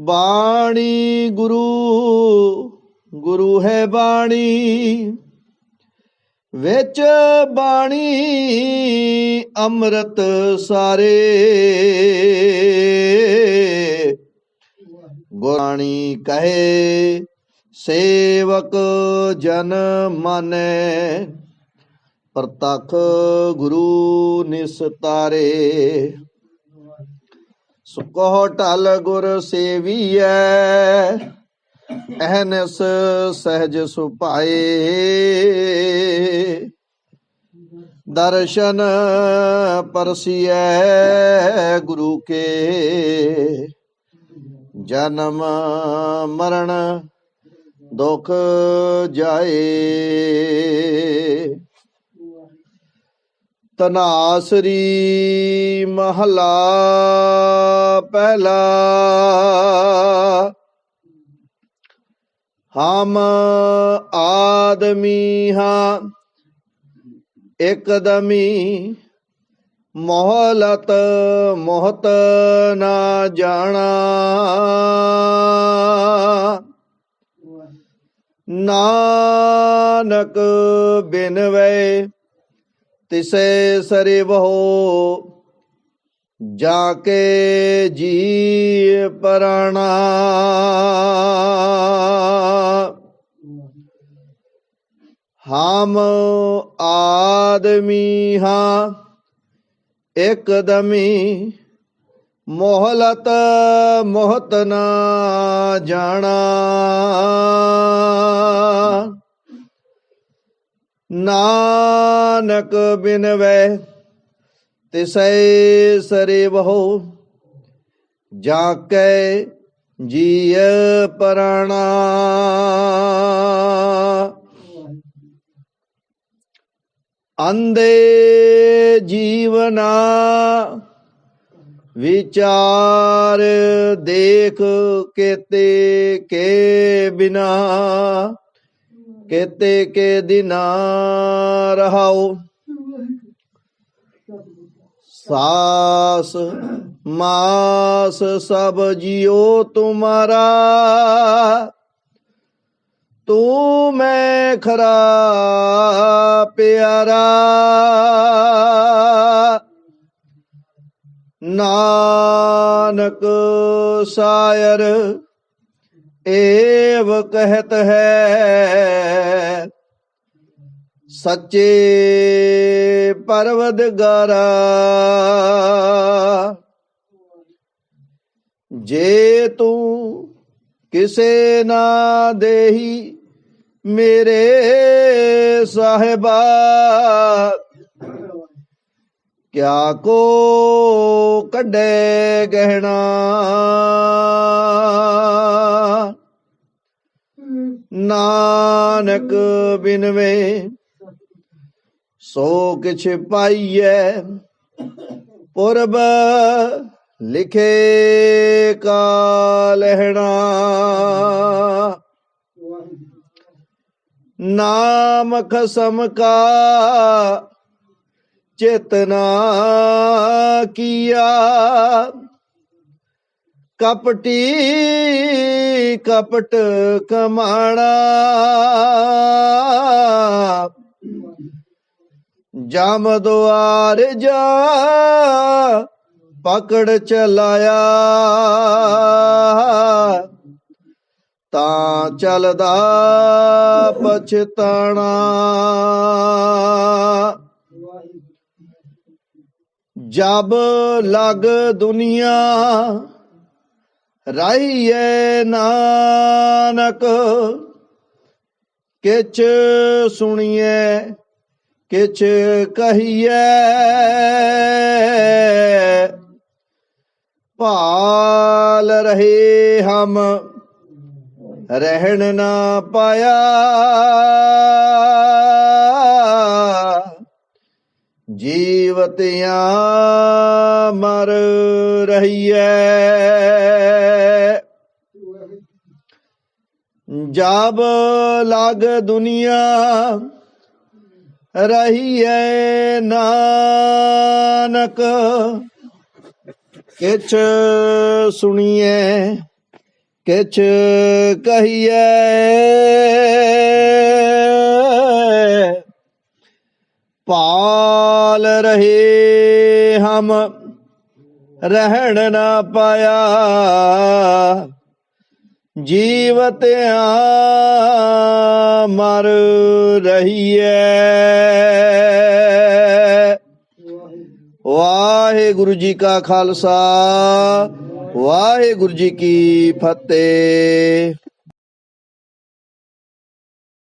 ਬਾਣੀ ਗੁਰੂ ਗੁਰੂ ਹੈ ਬਾਣੀ। ਵਿੱਚ ਬਾਣੀ, ਅੰਮ੍ਰਿਤ ਸਾਰੇ। ਗੁਰਾਣੀ ਕਹੇ, ਸੇਵਕ ਜਨ ਮਾਨੈ। ਪ੍ਰਤਖ ਗੁਰੂ ਨਿਸਤਾਰੇ। ਸੁਕੋ ਟਲ ਗੁਰ ਸੇਵੀਐ, ਅਹਨਸ ਸਹਿਜ ਸੁਭਾਏ। ਦਰਸ਼ਨ ਪਰਸੀਐ ਗੁਰੂ ਕੇ। ਜਨਮ ਮਰਨ ਦੁਖ ਜਾਏ। ਤਨਾਸਰੀ ਮਹਲਾ ਪਹਿਲਾ। ਹਮ ਆਦਮੀ ਹਾਂ ਇਕਦਮੀ ਮੋਹਲਤ ਮੋਹਤ ਨਾ ਜਾਣਾ। ਨਾਨਕ ਬਿਨਵੈ ਤਿਸੈ ਸਰੇ ਬਹੁ ਜਾ ਕੇ ਜੀ ਪਰਣਾ। ਹਮ ਆਦਮੀ ਹਾਂ, ਇਕਦਮੀ ਮੋਹਲਤ ਮੋਹਤ ਨਾ ਜਾਣਾ। ਨਾ ਨਾਨਕ ਬਿਨਵੈ ਤਿਸੈ ਸਰੇ ਬਹੁ ਜਾ ਕੇ ਜੀਅ ਪਰਾਣਾ। ਅੰਦੇ ਜੀਵਨਾ ਵਿਚਾਰ ਦੇਖ ਕੇਤੇ ਕੇ ਬਿਨਾ ਕੇਤੇ ਕੇ ਦਿਨਾ ਰਹਾਉ ਸਾਸ ਮਾਸ ਸਭ ਜਿਉ ਤੁਮਾਰਾ। ਤੂੰ ਮੈਂ ਖਰਾ ਪਿਆਰਾ। ਨਾਨਕ ਸਾਇਰ ਏਵ ਕਹਿਤ ਹੈ ਸੱਚੇ ਪਰਵਦਗਾਰਾ। ਜੇ ਤੂੰ ਕਿਸੇ ਨਾ ਦੇਹੀ ਮੇਰੇ ਸਾਹਿਬਾ ਕਿਆ ਕੋ ਕੱਢੇ ਗਹਿਣਾ ਨਾਨਕ ਬਿਨਵੇ ਸੋ ਕਿਛ ਪਾਈਐ ਪੁਰਬ ਲਿਖੇ ਕਾ ਲਹਿਣਾ ਨਾਮ ਖਸਮ ਕਾ ਚੇਤਨਾ ਕੀਆ। ਕਪਟੀ ਕਪਟ ਕਮਾਣਾ। ਜਮ ਦੁਆਰ ਜਾ ਪਕੜ ਚਲਾਇਆ। ਤਾਂ ਚਲਦਾ ਪਛਤਾਣਾ। ਜਬ ਲਗ ਦੁਨੀਆ ਰਾਈਏ ਨਾਨਕ, ਕਿਛ ਸੁਣੀਏ ਕਿਛ ਕਹੀਏ ਭਾਲ ਰਹੇ ਹਮ, ਰਹਿਣ ਨਾ ਪਾਇਆ। ਜੀਵਤਿਆਂ ਮਰ ਰਹੀਐ। ਜਬ ਲਗ ਦੁਨੀਆ ਰਹੀਐ ਨਾਨਕ ਕਿਛ ਸੁਣੀਐ ਕਿਛ ਕਹੀਐ। ਰਹੇ ਹਮ। ਰਹਿਣ ਨਾ ਪਾਇਆ। ਜੀਵਤਿਆਂ ਮਰ ਰਹੀਐ। ਵਾਹਿਗੁਰੂ ਜੀ ਕਾ ਖਾਲਸਾ, ਵਾਹਿਗੁਰੂ ਜੀ ਕੀ ਫਤਿਹ।